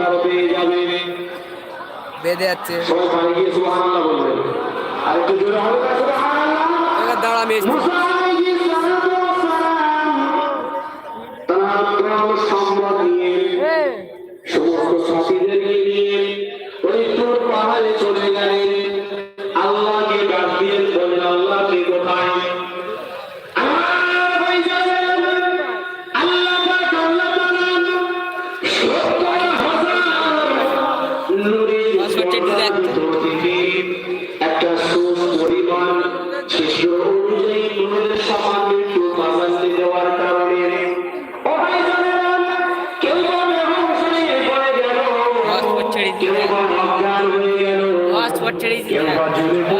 পুরস্কার পেয়ে বেঁধে যাচ্ছে আর Eu gosto de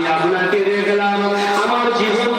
আমি আপনাকে দেখলাম। আমার জীবন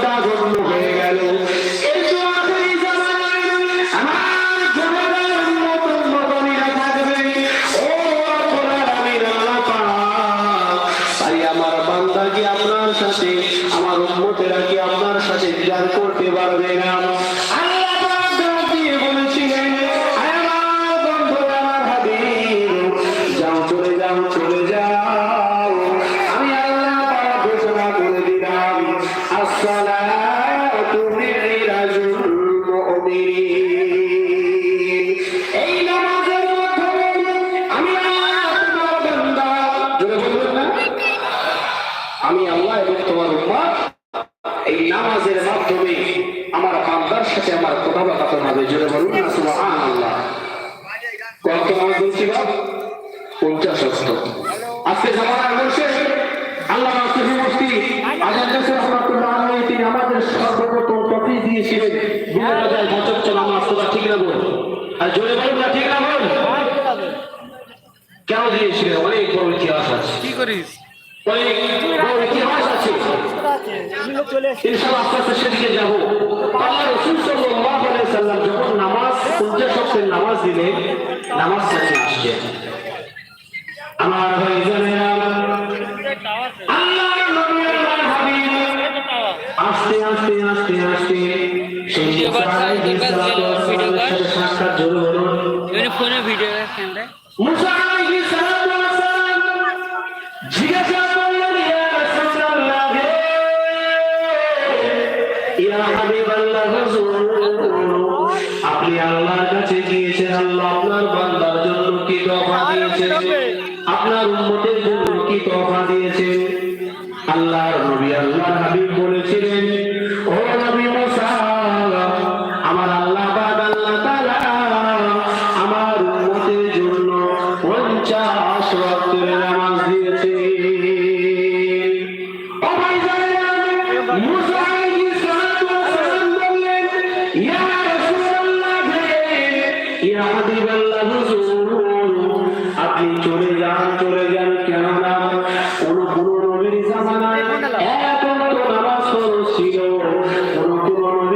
বলুন কত আমাদের পঞ্চাশ অস্ত আজকে জামানার বলছে আল্লাহ মাসুফি মুফতি আজাদ রহমাতুল্লাহ আলাইহি তিনি আমাদের সর্বপ্রথম টপি দিয়েছিলেন। ঠিক না বল? আর জোরে বলুন ঠিক না বল? হ্যাঁ, কেন দিয়েছিলেন? অনেক বড় ইতিহাস আছে। কি করিস? চলে ইনশাআল্লাহ আস্তে নামাজ সূর্য নামাজ দিলে নামাজ আস্তে আস্তে আস্তে আস্তে জিজ্ঞাসা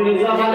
কোন নবীর জামানায় এত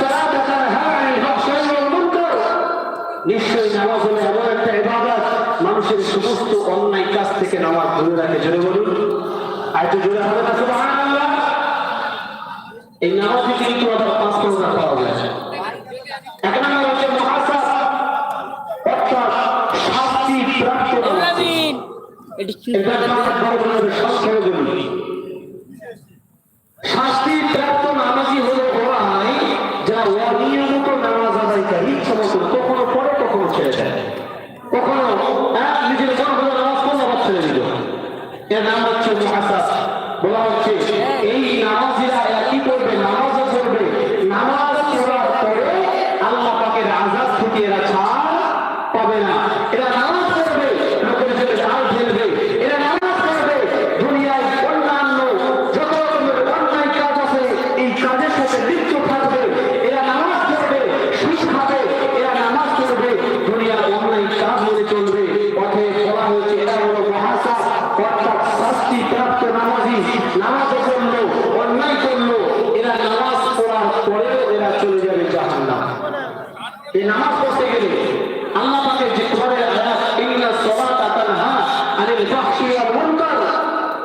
সালাতা তানহা আনিল ফাহশাই ওয়াল মুনকার। নিশ্চয়ই নামাজ হলো এমন একটা ইবাদত মানুষের সমস্ত অন্যায় কাজ থেকে নামাজ দূরে রাখে। জোরে বলুন। আর তো জোরে হবে না? সুবহানাল্লাহ। এই নামাজে কিন্তু আবার পাঁচ প্রকার পাওয়া যায়? এক নম্বর হচ্ছে মুহাসাব অর্থাৎ শাস্তি প্রাপ্ত নামাজ। আমিন এটি কি? এটা নামাজ বড় বড় সংখ্যায় জরুরি শাস্তি প্রাপ্ত নামাজি যারা অনিয়মিত নামাজ আদায়কারী কখনো পড়ে কখনো ছেড়ে দেয়। কখনো এক নিজের মনে করে নামাজ পড়ল আবার ছেড়ে দিল। এর নাম হচ্ছে বলা হচ্ছে এই নামাজিরা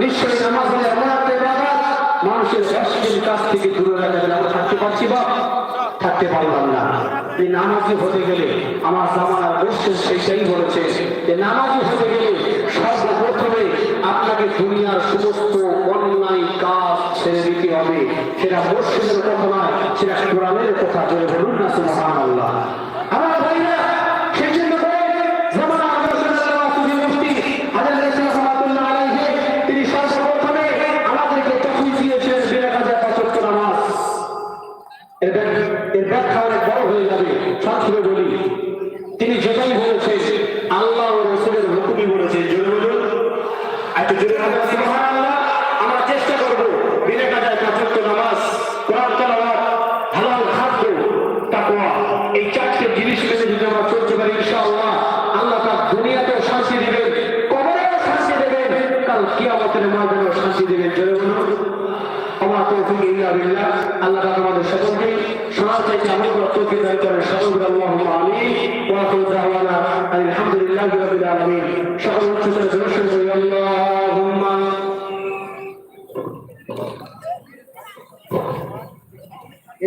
নিশ্চয়ই নামাজ হলো এমন একটা ইবাদত মানুষের অশ্লীল কাজ থেকে দূরে রাখা যায় আমরা থাকতে পারছি বা থাকতে পারলাম না। এই নামাজি হতে গেলে আমার জামানার অবশ্যই সেইটাই বলেছে যে নামাজি হতে গেলে সর্বপ্রথমে আপনাকে দুনিয়ার সমস্ত অন্যায় কাজ ছেড়ে দিতে হবে। সেটা মসজিদের কথা নয়, সেটা কোরআনের কথা বলে বলুন না, সুবহানাল্লাহ। আমার ভাইরা সেই জন্য করে জামানা আল্লাহ সুবহানাহু মুফতি হাজার রহমাতুল্লাহ আলাইহি তিনি সর্বপ্রথমে আমাদেরকে তফসিল দিয়েছেন বিরাট হাজার পাঁচক্য নামাজ এর ব্যাখ- এর ব্যাখ্যা অনেক বড় হয়ে যাবে সংক্ষেপে বলি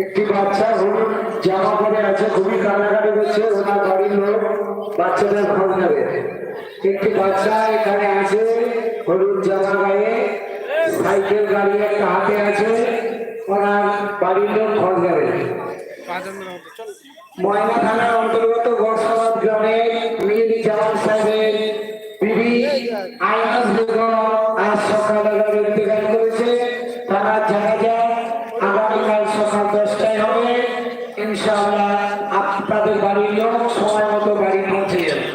একটি বাচ্চা হলুদ জামা পরে আছে, খুবই কান্নাকাটি করছে ওনার বাড়ির লোক বাচ্চাদের খোঁজ নেবে একটি বাচ্চা এখানে আছে, হলুদ জামা গায়ে, সাইকেল গাড়ি একটা হাতে আছে, ওনার বাড়ির লোক খোঁজ নেবে ময়না থানার অন্তর্গত বর্ষাবাদ গ্রামে মীর জামান সাহেবের বিবি আয়াস বেগম আজ সকালবেলা ইন্তেকাল করেছে তারা জানাজা আগামীকাল সকাল দশটায় হবে ইনশাআল্লাহ আপনাদের বাড়ির লোক সময় মতো বাড়ি পৌঁছে যাবে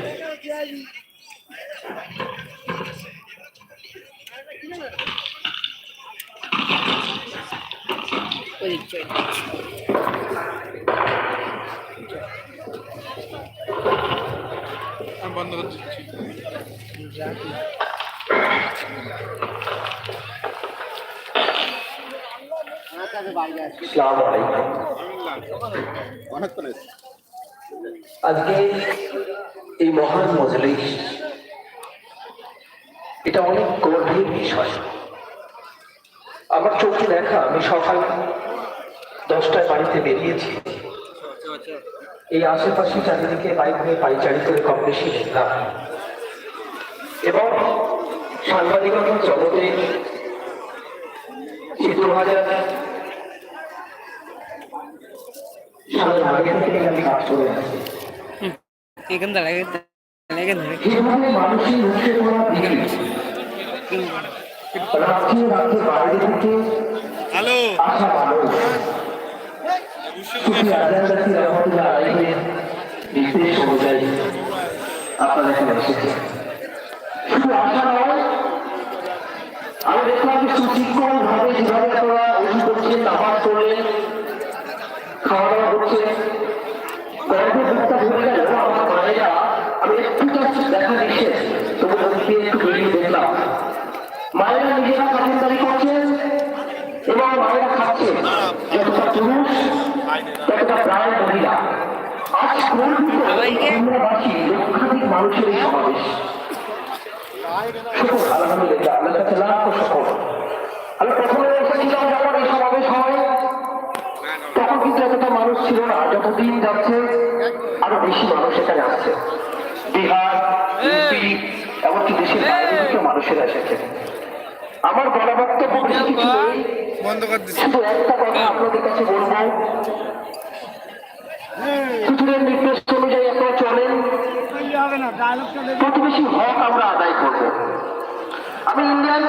ওদিক চল আমি বন্ধ করছি। আজকে এই মহান মজলিস এটা অনেক গভীর বিষয়। আমার চোখে দেখা আমি সকাল দশটায় বাড়িতে বেরিয়েছি। এই আশেপাশে চারিদিকে বাইক হয়ে পাইচারি করে কম বেশি দেখলাম এবং সাংবাদিকতার জগতে দু হাজার সালের আগে থেকে আমি কাজ করে আছি এখান থেকে লাগে লাগে ধরে। যেভাবে মানুষের মুখে পড়া ভিড়। রাত্রে রাত্রে বাইরে থেকে হ্যালো। আসা মানুষ। সুখী আজানদাসী রহমতুল্লাহ আলাইহির নির্দেশ অনুযায়ী আপনারা এখানে এসেছে শুধু আসা নয় আমি দেখলাম যে সুশৃঙ্খল ভাবে যেভাবে আপনারা উজু করছেন নামাজ পড়লেন খাওয়া দাওয়া করছেন গর্ভে বুকটা ভরে গেল আমার মায়েরা আমি একটু দেখা নিষেধ। তবু একটু বেরিয়ে দেখলাম মায়েরা নিজেরা খাতিরদারি করছেন এবং মায়েরা খাচ্ছেন যতটা পুরুষ ততটা প্রায় মহিলা? আজ বাসী লক্ষাধিক মানুষের এই সমাবেশ? শুকুর আলহামদুলিল্লাহ আল্লাহ কাছে লাখ সকল আমি প্রথমে এসেছিলাম যখন এই সমাবেশ হয় তখন কিন্তু এতটা মানুষ ছিল না যত দিন যাচ্ছে আরও বেশি মানুষ এখানে আসছে। বিহার এমনকি দেশের বাইরে মানুষেরা এসেছে। আমার বলা বক্তব্য বেশি বন্ধ করে দিচ্ছি শুধু একটা কথা আপনাদের কাছে বলব। হুজুরের নির্দেশ অনুযায়ী আপনারা চলেন। প্রতিবেশী হক আমরা আদায় করব। আমি ইন্ডিয়ান